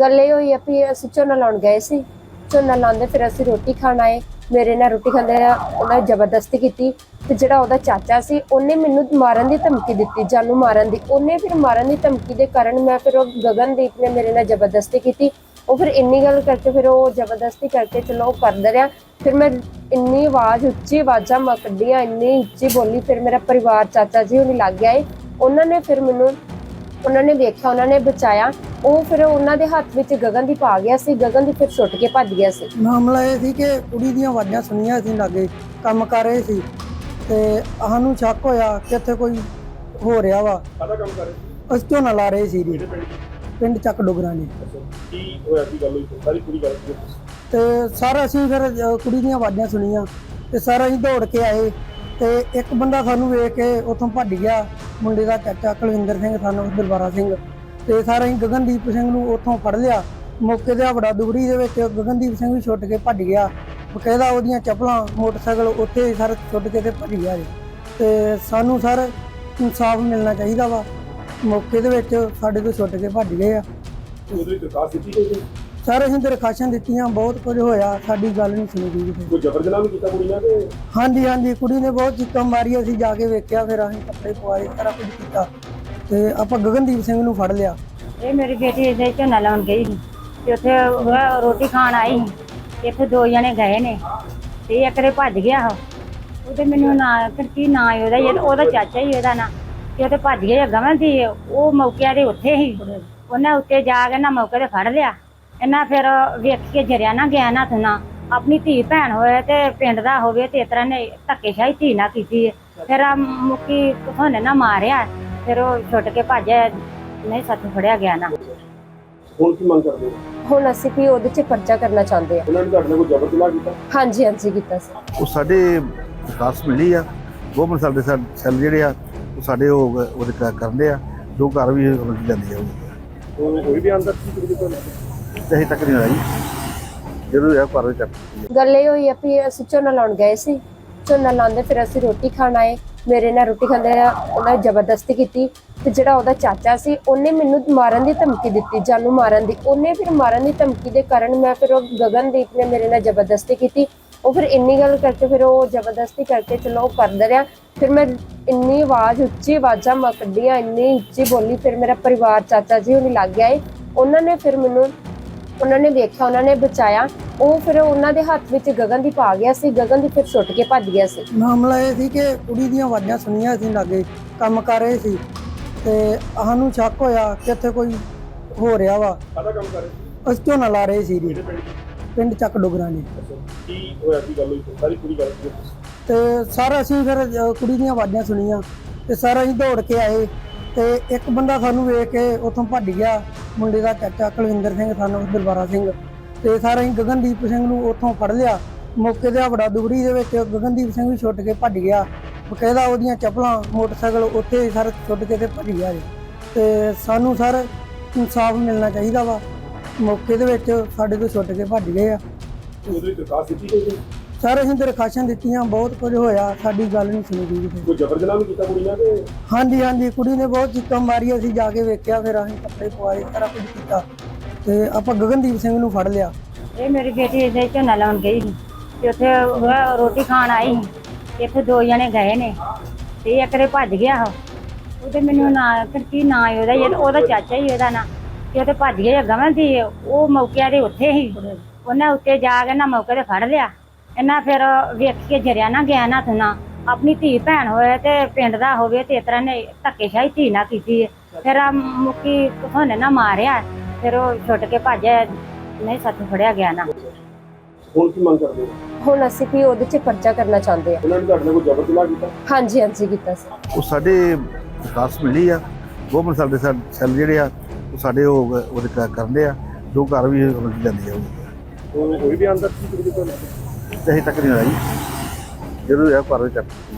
ਗੱਲ ਇਹ ਹੋਈ ਆ ਵੀ ਅਸੀਂ ਝੋਨਾ ਲਾਉਣ ਗਏ ਸੀ। ਝੋਨਾ ਲਾਉਂਦੇ ਫਿਰ ਅਸੀਂ ਰੋਟੀ ਖਾਣ ਆਏ। ਮੇਰੇ ਨਾਲ ਰੋਟੀ ਖਾਂਦੇ ਆ, ਉਹਨਾਂ ਜ਼ਬਰਦਸਤੀ ਕੀਤੀ। ਤੇ ਜਿਹੜਾ ਉਹਦਾ ਚਾਚਾ ਸੀ, ਉਹਨੇ ਮੈਨੂੰ ਮਾਰਨ ਦੀ ਧਮਕੀ ਦਿੱਤੀ, ਜਾਨੂ ਮਾਰਨ ਦੀ। ਉਹਨੇ ਫਿਰ ਮਾਰਨ ਦੀ ਧਮਕੀ ਦੇ ਕਾਰਨ ਮੈਂ ਫਿਰ ਉਹ ਗਗਨਦੀਪ ਨੇ ਮੇਰੇ ਨਾਲ ਜ਼ਬਰਦਸਤੀ ਕੀਤੀ। ਉਹ ਫਿਰ ਇੰਨੀ ਗੱਲ ਕਰਕੇ ਫਿਰ ਉਹ ਜ਼ਬਰਦਸਤੀ ਕਰਕੇ ਚਲੋ ਉਹ ਕਰਦਾ ਰਿਹਾ। ਫਿਰ ਮੈਂ ਇੰਨੀ ਆਵਾਜ਼, ਉੱਚੀ ਆਵਾਜ਼ਾਂ ਮੈਂ ਕੱਢੀਆਂ, ਇੰਨੀ ਉੱਚੀ ਬੋਲੀ, ਫਿਰ ਮੇਰਾ ਪਰਿਵਾਰ ਚਾਚਾ ਜੀ ਉਹਨੇ ਲੱਗ ਗਿਆ ਏ। ਉਹਨਾਂ ਨੇ ਫਿਰ ਮੈਨੂੰ ਉਹਨਾਂ ਨੇ ਵੇਖਿਆ ਉਹਨਾਂ ਨੇ ਬਚਾਇਆ। ਉਹ ਫਿਰ ਉਹਨਾਂ ਦੇ ਹੱਥ ਵਿੱਚ ਗਗਨਦੀਪ ਆ ਗਿਆ ਸੀ ਗਗਨਦੀਪ ਫਿਰ ਛੁੱਟ ਕੇ ਭੱਜ ਗਿਆ ਸੀ। ਮਾਮਲਾ ਇਹ ਸੀ ਕਿ ਕੁੜੀ ਦੀਆਂ ਆਵਾਜ਼ਾਂ ਸੁਣੀਆਂ ਸੀ ਲਾਗੇ ਕੰਮ ਕਰ ਰਹੇ ਸੀ। ਤੇ ਸਾਨੂੰ ਸ਼ੱਕ ਹੋਇਆ ਕਿ ਇੱਥੇ ਕੋਈ ਹੋ ਰਿਹਾ ਵਾ। ਕਾਹਦਾ ਕੰਮ ਕਰ ਰਹੇ ਸੀ? ਅਸੀਂ ਝੋਨਾ ਲਾ ਰਹੇ ਸੀ ਜੀ। ਪਿੰਡ ਚੱਕ ਡੋਗਰਾਂ ਨੇ ਅੱਛਾ ਕੀ ਹੋਇਆ ਕੀ ਗੱਲ ਹੋਈ? ਸਾਰੀ ਪੂਰੀ ਗੱਲ ਦੱਸੋ। ਤੇ ਸਾਰਾ ਅਸੀਂ ਫਿਰ ਕੁੜੀ ਦੀਆਂ ਆਵਾਜ਼ਾਂ ਸੁਣੀਆਂ ਤੇ ਸਾਰਾ ਅਸੀਂ ਦੌੜ ਕੇ ਆਏ। ਤੇ ਇੱਕ ਬੰਦਾ ਸਾਨੂੰ ਵੇਖ ਕੇ ਉੱਥੋਂ ਭੱਜ ਗਿਆ, ਮੁੰਡੇ ਦਾ ਚਾਚਾ ਕੁਲਵਿੰਦਰ ਸਿੰਘ, ਸਾਨੂੰ ਦਰਬਾਰਾ ਸਿੰਘ। ਤੇ ਸਾਰਾ ਅਸੀਂ ਗਗਨਦੀਪ ਸਿੰਘ ਨੂੰ ਉੱਥੋਂ ਫੜ ਲਿਆ। ਮੌਕੇ ਤੇ ਵੜਾ ਦੁਗੜੀ ਦੇ ਵਿੱਚ ਗਗਨਦੀਪ ਸਿੰਘ ਵੀ ਛੁੱਟ ਕੇ ਭੱਜ ਗਿਆ। ਬਕਾਇਦਾ ਉਹਦੀਆਂ ਚੱਪਲਾਂ, ਮੋਟਰਸਾਈਕਲ ਉੱਥੇ ਹੀ ਸਰ ਛੁੱਟ ਕੇ ਤੇ ਭੱਜ ਗਿਆ ਜੀ। ਤੇ ਸਾਨੂੰ ਸਰ ਇਨਸਾਫ ਮਿਲਣਾ ਚਾਹੀਦਾ ਵਾ। ਮੌਕੇ ਦੇ ਵਿੱਚ ਸਾਡੇ ਤੋਂ ਛੁੱਟ ਕੇ ਭੱਜ ਗਏ ਆ। ਉਹਦੇ ਵਿੱਚ ਦਰਖਾਸਤ ਦਿੱਤੀ ਸਰ ਅਸੀਂ ਦਰਖਾਸ਼ਾਂ ਦਿੱਤੀਆਂ ਬਹੁਤ ਕੁਝ ਹੋਇਆ ਸਾਡੀ ਗੱਲ ਨਹੀਂ ਸੁਣੀ ਗਈ ਕਿਤੇ। ਕੋਈ ਜ਼ਬਰ ਜਨਾਹ ਵੀ ਕੀਤਾ ਕੁੜੀ ਨਾਲ ਹਾਂਜੀ ਹਾਂਜੀ ਕੁੜੀ ਨੇ ਬਹੁਤ ਚੀਕਾਂ ਮਾਰੀਆਂ ਅਸੀਂ ਜਾ ਕੇ ਵੇਖਿਆ ਫਿਰ ਅਸੀਂ ਕੱਪੜੇ ਪਵਾਏ ਸਾਰਾ ਕੁਝ ਕੀਤਾ। ਤੇ ਆਪਾਂ ਗਗਨਦੀਪ ਸਿੰਘ ਨੂੰ ਫੜ ਲਿਆ। ਇਹ ਮੇਰੀ ਬੇਟੀ ਇਹਦੇ ਝੋਨਾ ਲਾਉਣ ਗਈ ਸੀ। ਤੇ ਉੱਥੇ ਉਹ ਰੋਟੀ ਖਾਣ ਆਈ ਸੀ। ਇੱਥੇ ਦੋ ਜਣੇ ਗਏ ਨੇ। ਤੇ ਇੱਕ ਦੇ ਭੱਜ ਗਿਆ ਉਹ। ਉਹਦੇ ਮੈਨੂੰ ਨਾ ਕੀ ਨਾਂ ਹੈ ਉਹਦਾ ਇਹ ਉਹਦਾ ਚਾਚਾ ਹੀ ਉਹਦਾ ਨਾਂ। ਤੇ ਉਹਦੇ ਭੱਜ ਗਿਆ ਗਵਨ ਦੀ ਉਹ ਮੌਕੇ ਦੇ ਉੱਥੇ ਹੀ ਉਹਨਾਂ ਉੱਤੇ ਜਾ ਕੇ ਨਾ ਮੌਕੇ ਤੇ ਫੜ ਲਿਆ। ਇਹਨਾਂ ਫਿਰ ਵੇਖ ਕੇ ਜਰਿਆ ਨਾ ਗਿਆ ਨਾ ਤੁਨਾ ਆਪਣੀ ਧੀ ਭੈਣ ਹੋਏ ਤੇ ਪਿੰਡ ਦਾ ਹੋਵੇ ਤੇ ਇਸ ਤਰ੍ਹਾਂ ਨੇ ਧੱਕੇਸ਼ਾਹੀ ਧੀ ਨਾ ਕੀਤੀ ਹੈ। ਫਿਰ ਆ ਮੁੱਕੀ ਉਹਨੇ ਨਾ ਮਾਰਿਆ ਫਿਰ ਉਹ ਛੁੱਟ ਕੇ ਭੱਜਿਆ ਨਹੀਂ ਸਾਥੋਂ ਫੜਿਆ ਗਿਆ ਨਾ। ਹੁਣ ਕੀ ਮੰਗ ਕਰਦੇ ਹੋ? ਹੁਣ ਅਸੀਂ ਵੀ ਉਹਦੇ 'ਚ ਪਰਚਾ ਕਰਨਾ ਚਾਹੁੰਦੇ ਆ। ਉਹਨਾਂ ਨੇ ਤੁਹਾਡੇ ਨਾਲ ਕੋਈ ਜ਼ਬਰ ਜਨਾਹ ਕੀਤਾ? ਹਾਂਜੀ ਹਾਂਜੀ ਕੀਤਾ ਸੀ। ਉਹ ਸਾਡੇ ਵਿਕਾਸ ਮਿਲੀ ਆ ਗਵਰਨਮੈਂਟ ਸਾਡੇ ਸਾ- ਸੈੱਲ ਜਿਹੜੇ ਆ ਉਹ ਸਾਡੇ ਉਹ ਉਹਦੇ ਕਰਦੇ ਆ ਜੋ ਘਰ ਵੀ ਲੈਂਦੇ ਆ। ਉਹ ਉਹ ਕੋਈ ਵੀ ਅੰਦਰ ਕੀ ਕੁੜੀ ਕੋਲ ਤੇ ਅਜੇ ਤੱਕ ਨਹੀਂ ਹੋਇਆ ਜੀ। ਜਦੋਂ ਇਹ ਘਰ ਵਿੱਚ ਚੱਕ ਗੱਲ ਇਹ ਹੋਈ ਆ ਵੀ ਅਸੀਂ ਝੋਨਾ ਲਾਉਣ ਗਏ ਸੀ। ਝੋਨਾ ਲਾਉਂਦੇ ਫਿਰ ਅਸੀਂ ਰੋਟੀ ਖਾਣ ਆਏ। ਮੇਰੇ ਨਾਲ ਰੋਟੀ ਖਾਂਦੇ ਉਹਨਾਂ ਜ਼ਬਰਦਸਤੀ ਕੀਤੀ ਤੇ ਜਿਹੜਾ ਉਹਦਾ ਚਾਚਾ ਸੀ, ਉਹਨੇ ਮੈਨੂੰ ਮਾਰਨ ਦੀ ਧਮਕੀ ਦਿੱਤੀ, ਜਾਨੂੰ ਮਾਰਨ ਦੀ। ਉਹਨੇ ਫਿਰ ਮਾਰਨ ਦੀ ਧਮਕੀ ਦੇ ਕਾਰਨ ਮੈਂ ਫਿਰ ਉਹ ਗਗਨਦੀਪ ਨੇ ਮੇਰੇ ਨਾਲ ਜ਼ਬਰਦਸਤੀ ਕੀਤੀ। ਉਹ ਫਿਰ ਇੰਨੀ ਗੱਲ ਕਰਕੇ ਫਿਰ ਉਹ ਜ਼ਬਰਦਸਤੀ ਕਰਕੇ ਚਲੋ ਉਹ ਕਰਦਾ ਰਿਹਾ। ਫਿਰ ਮੈਂ ਇੰਨੀ ਆਵਾਜ਼, ਉੱਚੀ ਆਵਾਜ਼ਾਂ ਮੈਂ ਕੱਢੀਆਂ, ਇੰਨੀ ਉੱਚੀ ਬੋਲੀ, ਫਿਰ ਮੇਰਾ ਪਰਿਵਾਰ ਚਾਚਾ ਜੀ ਉਹਨੇ ਲੱਗ ਗਿਆ ਉਹਨਾਂ ਨੇ ਫਿਰ ਮੈਨੂੰ ਉਹਨਾਂ ਨੇ ਵੇਖਿਆ ਉਹਨਾਂ ਨੇ ਬਚਾਇਆ। ਉਹ ਫਿਰ ਉਹਨਾਂ ਦੇ ਹੱਥ ਵਿੱਚ ਗਗਨਦੀਪ ਆ ਗਿਆ ਸੀ ਗਗਨਦੀਪ ਫਿਰ ਛੁੱਟ ਕੇ ਭੱਜ ਗਿਆ ਸੀ। ਮਾਮਲਾ ਇਹ ਸੀ ਕਿ ਕੁੜੀ ਦੀਆਂ ਆਵਾਜ਼ਾਂ ਸੁਣੀਆਂ ਸੀ ਲਾਗੇ ਕੰਮ ਕਰ ਰਹੇ ਸੀ। ਤੇ ਸਾਨੂੰ ਸ਼ੱਕ ਹੋਇਆ ਕਿ ਇੱਥੇ ਕੋਈ ਹੋ ਰਿਹਾ ਵਾ। ਕਾਹਦਾ ਕੰਮ ਕਰ ਰਹੇ ਸੀ? ਅਸੀਂ ਝੋਨਾ ਲਾ ਰਹੇ ਸੀ ਜੀ। ਪਿੰਡ ਚੱਕ ਡੋਗਰਾਂ ਨੇ ਅੱਛਾ ਕੀ ਹੋਇਆ ਕੀ ਗੱਲ ਹੋਈ? ਸਾਰੀ ਪੂਰੀ ਗੱਲ ਦੱਸੋ। ਤੇ ਸਾਰਾ ਅਸੀਂ ਫਿਰ ਕੁੜੀ ਦੀਆਂ ਆਵਾਜ਼ਾਂ ਸੁਣੀਆਂ। ਤੇ ਸਾਰਾ ਅਸੀਂ ਦੌੜ ਕੇ ਆਏ। ਤੇ ਇੱਕ ਬੰਦਾ ਸਾਨੂੰ ਵੇਖ ਕੇ ਉੱਥੋਂ ਭੱਜ ਗਿਆ, ਮੁੰਡੇ ਦਾ ਚਾਚਾ ਕੁਲਵਿੰਦਰ ਸਿੰਘ, ਸਾਨੂੰ ਦਰਬਾਰਾ ਸਿੰਘ। ਤੇ ਸਾਰਾ ਅਸੀਂ ਗਗਨਦੀਪ ਸਿੰਘ ਨੂੰ ਉੱਥੋਂ ਫੜ ਲਿਆ। ਮੌਕੇ ਤੇ ਵੜਾ ਦੁਗੜੀ ਦੇ ਵਿੱਚ ਗਗਨਦੀਪ ਸਿੰਘ ਵੀ ਛੁੱਟ ਕੇ ਭੱਜ ਗਿਆ। ਬਕਾਇਦਾ ਉਹਦੀਆਂ ਚੱਪਲਾਂ, ਮੋਟਰਸਾਈਕਲ ਉੱਥੇ ਹੀ ਸਰ ਛੁੱਟ ਕੇ ਤੇ ਭੱਜ ਗਿਆ ਜੀ। ਤੇ ਸਾਨੂੰ ਸਰ ਇਨਸਾਫ ਮਿਲਣਾ ਚਾਹੀਦਾ ਵਾ। ਮੌਕੇ ਦੇ ਵਿੱਚ ਸਾਡੇ ਤੋਂ ਛੁੱਟ ਕੇ ਭੱਜ ਗਏ ਆ। ਉਹਦੇ ਵਿੱਚ ਦਰਖਾਸਤ ਦਿੱਤੀ ਗਈ ਸਰ ਅਸੀਂ ਦਰਖਾਸ਼ਾਂ ਦਿੱਤੀਆਂ ਬਹੁਤ ਕੁਝ ਹੋਇਆ ਸਾਡੀ ਗੱਲ ਨਹੀਂ ਸੁਣੀ ਗਈ। ਕੋਈ ਜ਼ਬਰ ਜਨਾਹ ਵੀ ਕੀਤਾ ਕੁੜੀ ਨਾਲ ਕਿ ਹਾਂਜੀ ਹਾਂਜੀ ਕੁੜੀ ਨੇ ਬਹੁਤ ਚੀਕਾਂ ਮਾਰੀਆਂ ਅਸੀਂ ਜਾ ਕੇ ਵੇਖਿਆ ਫਿਰ ਅਸੀਂ ਕੱਪੜੇ ਪਵਾਏ ਸਾਰਾ ਕੁਝ ਕੀਤਾ। ਤੇ ਆਪਾਂ ਗਗਨਦੀਪ ਸਿੰਘ ਨੂੰ ਫੜ ਲਿਆ। ਇਹ ਮੇਰੀ ਬੇਟੀ ਇਹਦੇ ਝੋਨਾ ਲਾਉਣ ਗਈ ਸੀ। ਤੇ ਉੱਥੇ ਉਹ ਰੋਟੀ ਖਾਣ ਆਈ ਸੀ। ਇੱਥੇ ਦੋ ਜਣੇ ਗਏ ਨੇ। ਤੇ ਇੱਕ ਦੇ ਭੱਜ ਗਿਆ ਉਹ। ਉਹਦੇ ਮੈਨੂੰ ਨਾ ਕੀ ਨਾਂ ਉਹਦਾ? ਇਹ ਉਹਦਾ ਚਾਚਾ ਹੀ ਉਹਦਾ ਨਾਂ। ਤੇ ਉਹਦੇ ਭੱਜ ਗਿਆ ਗਵਨ ਦੀ ਉਹ ਮੌਕੇ ਦੇ ਉੱਥੇ ਹੀ ਉਹਨਾਂ ਉੱਤੇ ਜਾ ਕੇ ਨਾ ਮੌਕੇ ਤੇ ਫੜ ਲਿਆ। ਇਹਨਾਂ ਫਿਰ ਵੇਖ ਕੇ ਜਰਿਆ ਨਾ ਗਿਆ ਨਾ ਤੁਨਾ ਆਪਣੀ ਧੀ ਭੈਣ ਹੋਏ ਤੇ ਪਿੰਡ ਦਾ ਹੋਵੇ ਤੇ ਇਸ ਤਰ੍ਹਾਂ ਨੇ ਧੱਕੇਸ਼ਾਹੀ ਧੀ ਨਾ ਕੀਤੀ। ਫਿਰ ਆ ਮੁੱਕੀ ਉਹਨੇ ਨਾ ਮਾਰਿਆ ਫਿਰ ਉਹ ਛੁੱਟ ਕੇ ਭੱਜਿਆ ਨਹੀਂ ਸਾਥੋਂ ਫੜਿਆ ਗਿਆ ਨਾ। ਹੁਣ ਕੀ ਮੰਗ ਕਰਦੇ ਹੋ? ਹੁਣ ਅਸੀਂ ਵੀ ਉਹਦੇ 'ਚ ਪਰਚਾ ਕਰਨਾ ਚਾਹੁੰਦੇ ਆ ਉਹਨਾਂ ਨੇ ਤੁਹਾਡੇ ਨਾਲ ਕੋਈ ਜ਼ਬਰ ਜਨਾਹ ਕੀਤਾ? ਹਾਂਜੀ ਹਾਂਜੀ ਕੀਤਾ ਸੀ। ਉਹ ਸਾਡੇ ਵਿਕਾਸ ਮਿਲੀ ਆ ਗਵਰਨਮੈਂਟ ਸਾਡੇ ਸਾ- ਸੈੱਲ ਜਿਹੜੇ ਆ ਉਹ ਸਾਡੇ ਉਹ ਉਹਦੇ ਕਰਦੇ ਆ ਜੋ ਘਰ ਵੀ ਲੈਂਦੇ ਆ। ਉਹ ਉਹ ਕੋਈ ਵੀ ਅੰਦਰ ਕੀ ਕੁੜੀ ਕੋਲ ਤੇ ਅਜੇ ਤੱਕ ਨਹੀਂ ਹੋਇਆ ਜੀ ਜਦੋਂ ਇਹ ਘਰ ਵਿੱਚ ਚੱਕ।